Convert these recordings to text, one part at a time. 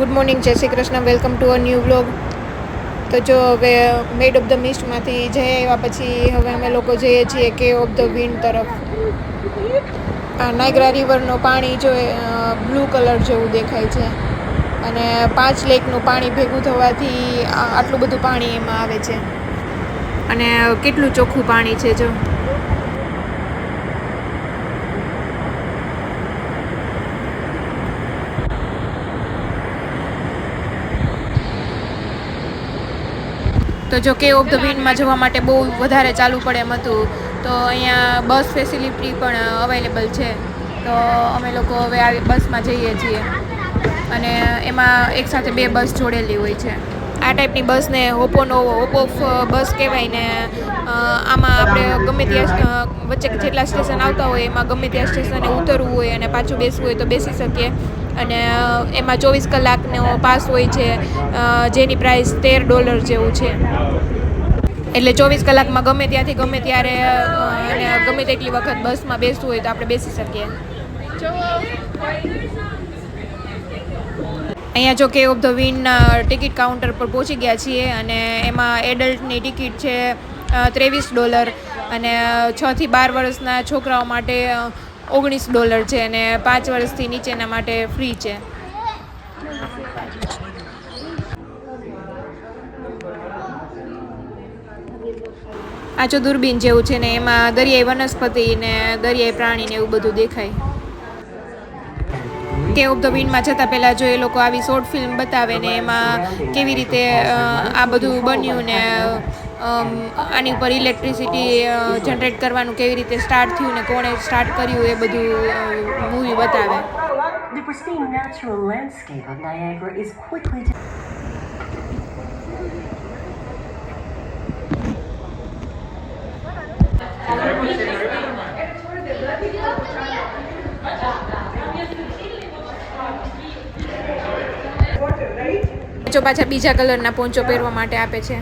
Good morning Jai Shri Krishna. Welcome to a new blog તો જો હવે made of the મિસ્ટમાંથી જઈ આવ્યા પછી હવે અમે લોકો જઈએ છીએ કે ઓફ ધ વિન્ડ તરફ. આ નાયગ્રા રિવરનું પાણી જો બ્લુ કલર જેવું દેખાય છે. અને પાંચ લેકનું પાણી ભેગું થવાથી આટલું બધું પાણી એમાં આવે છે. અને કેટલું ચોખ્ખું પાણી છે જો. તો જો કે ઓફ ધ વિન્ડમાં જવા માટે બહુ વધારે ચાલવું પડે એમ હતું, તો અહીંયા બસ ફેસિલિટી પણ અવેલેબલ છે. તો અમે લોકો હવે આવી બસમાં જઈએ છીએ. અને એમાં એકસાથે બે બસ જોડેલી હોય છે. આ ટાઈપની બસને હોપોનો હોપ ઓફ બસ કહેવાય ને આમાં આપણે ગમે ત્યાં વચ્ચે જેટલા સ્ટેશન આવતા હોય એમાં ગમે ત્યાં સ્ટેશને ઉતરવું હોય અને પાછું બેસવું હોય તો બેસી શકીએ. અને એમાં ચોવીસ કલાકનો પાસ હોય છે જેની પ્રાઇસ તેર ડોલર જેવું છે. એટલે ચોવીસ કલાકમાં ગમે ત્યાંથી ગમે ત્યારે અને ગમે તેટલી વખત બસમાં બેસવું હોય તો આપણે બેસી શકીએ. અહીંયા જો કે ઓફ ધ વિનના ટિકિટ કાઉન્ટર પર પહોંચી ગયા છીએ અને એમાં એડલ્ટની ટિકિટ છે ત્રેવીસ ડોલર અને છથી બાર વર્ષના છોકરાઓ માટે ઓગણીસ ડોલર છે અને પાંચ વર્ષથી નીચેના માટે ફ્રી છે. આ જો દૂરબીન જેવું છે ને એમાં દરિયાઈ વનસ્પતિ ને દરિયાઈ પ્રાણી ને એવું બધું દેખાય. કે ઓફ ધ વિન્ડમાં જતાં પહેલાં જો એ લોકો આવી શોર્ટ ફિલ્મ બતાવે ને એમાં કેવી રીતે આ બધું બન્યું ને આની ઉપર ઇલેક્ટ્રિસિટી જનરેટ કરવાનું કેવી રીતે સ્ટાર્ટ થયું ને કોણે સ્ટાર્ટ કર્યું એ બધું મૂવી બતાવે. પાછા બીજા કલરના પોંચો પહેરવા માટે આપે છે.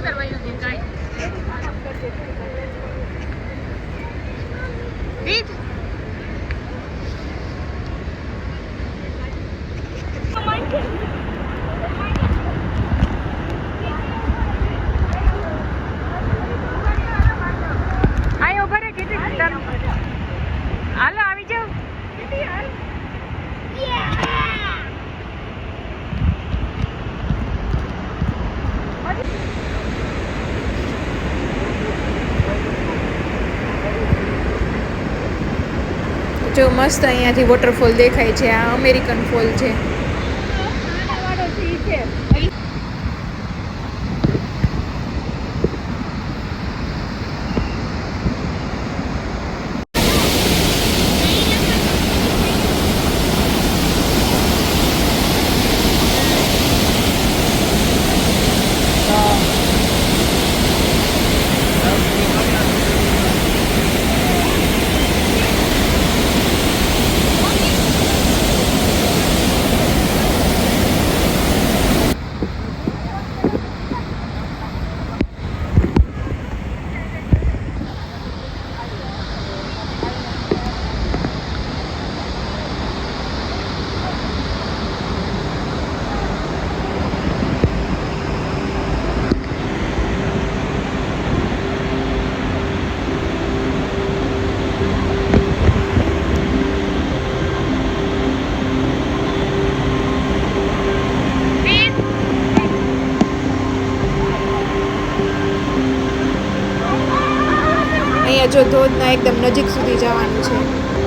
અંદર વયું ગયું કાંઈ રીત આયો ઊભા રે કેટલી ઘંટાનું હાલો આવી જાવ જો મસ્ત અહીંયાથી વોટરફોલ દેખાય છે આ અમેરિકન ફોલ છે અહીંયા જો ધોધના એકદમ નજીક સુધી જવાનું છે.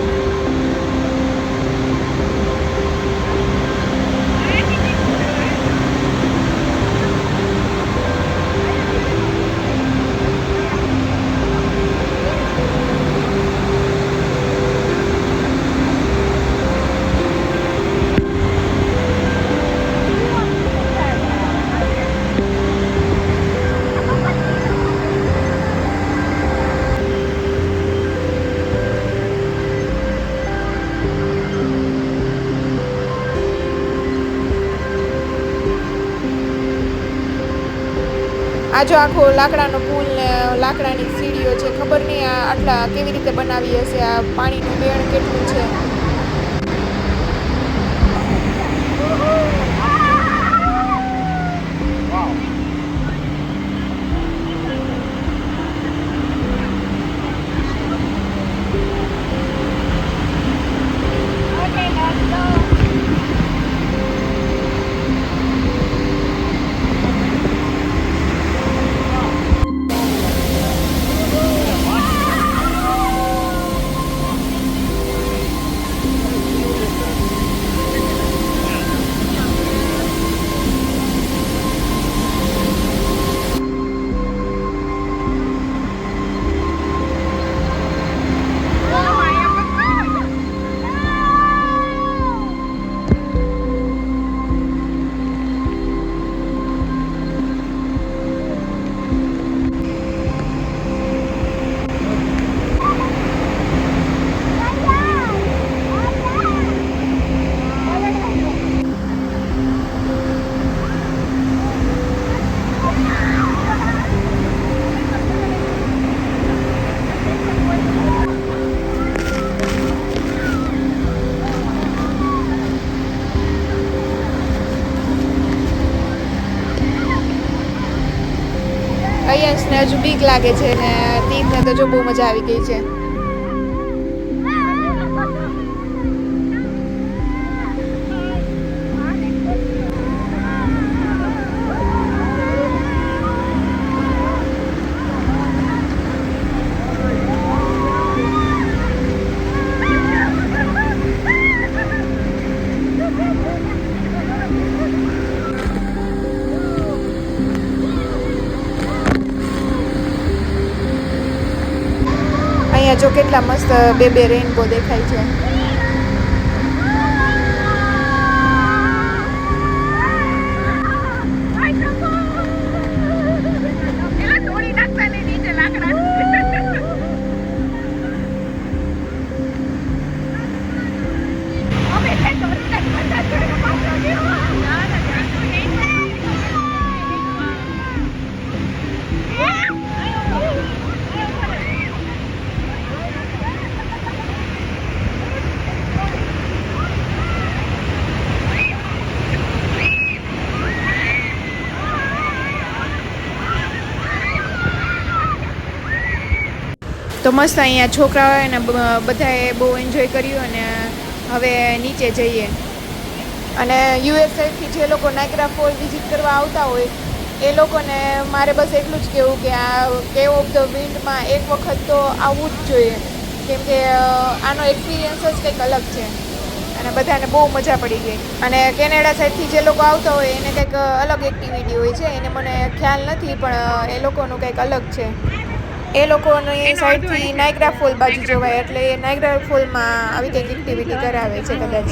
આ જો આખો લાકડાનો પુલ ને લાકડાની સીડીઓ છે. ખબર નહીં આ આટલા કેવી રીતે બનાવી હશે આ પાણીનું વેણ કેટલું છે. અયંશને હજુ બીક લાગે છે ને તીર્થને તો જો બહુ મજા આવી ગઈ છે. અહીંયા જો કેટલા મસ્ત બે બે રેઇનબો દેખાય છે. તો મસ્ત અહીંયા છોકરાઓએ ને બધાએ બહુ એન્જોય કર્યું અને હવે નીચે જઈએ. અને યુએસએથી જે લોકો નાયગ્રા ફોલ વિઝિટ કરવા આવતા હોય, એ લોકોને મારે બસ એટલું જ કહેવું કે આ કેવ ઓફ ધ વિન્ડમાં એક વખત તો આવવું જ જોઈએ. કેમ કે આનો એક્સપિરિયન્સ જ કંઈક અલગ છે. અને બધાને બહુ મજા પડી ગઈ. અને કેનેડા સાઈડથી જે લોકો આવતા હોય, એને કંઈક અલગ એક્ટિવિટી હોય છે. એને મને ખ્યાલ નથી, પણ એ લોકોનું કંઈક અલગ છે. એ લોકોની સાઈડથી નાયગ્રા ફોલ બાજુ જોવાય એટલે એ નાયગ્રા ફોલમાં આવી કંઈક એક્ટિવિટી કરાવે છે કદાચ.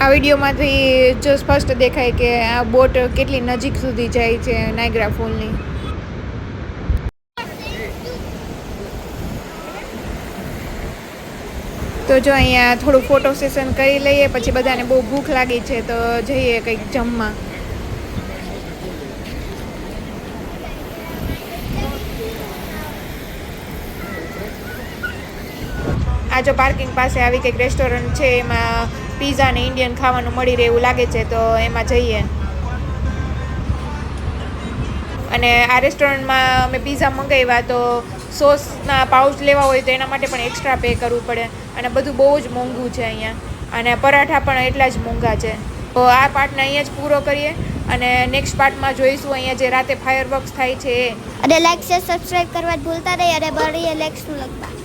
આ વિડીયોમાંથી જો સ્પષ્ટ દેખાય કે આ બોટ કેટલી નજીક સુધી જાય છે નાયગ્રા ફોલની તો જો અહીંયા થોડું ફોટો સેશન કરી લઈએ, પછી બધાને બહુ ભૂખ લાગી છે, તો જઈએ કંઈક જમવા. આ જો પાર્કિંગ પાસે આવી કંઈક રેસ્ટોરન્ટ છે, એમાં પીઝા ને ઇન્ડિયન ખાવાનું મળી રહે એવું લાગે છે, તો એમાં જઈએ. અને આ રેસ્ટોરન્ટમાં અમે પીઝા મંગાવ્યા, તો સોસના પાઉચ લેવા હોય તો એના માટે પણ એક્સ્ટ્રા પે કરવું પડે. અને બધું બહુ જ મોંઘું છે અહીંયા. અને પરાઠા પણ એટલા જ મોંઘા છે. તો આ પાર્ટને અહીંયા જ પૂરો કરીએ અને નેક્સ્ટ પાર્ટમાં જોઈશું અહીંયા જે રાતે ફાયરવર્ક્સ થાય છે અને લાઈક શેર સબસ્ક્રાઇબ કરવા ભૂલતા નહીં અને બળીએ લેક્સનું વ્લોગમાં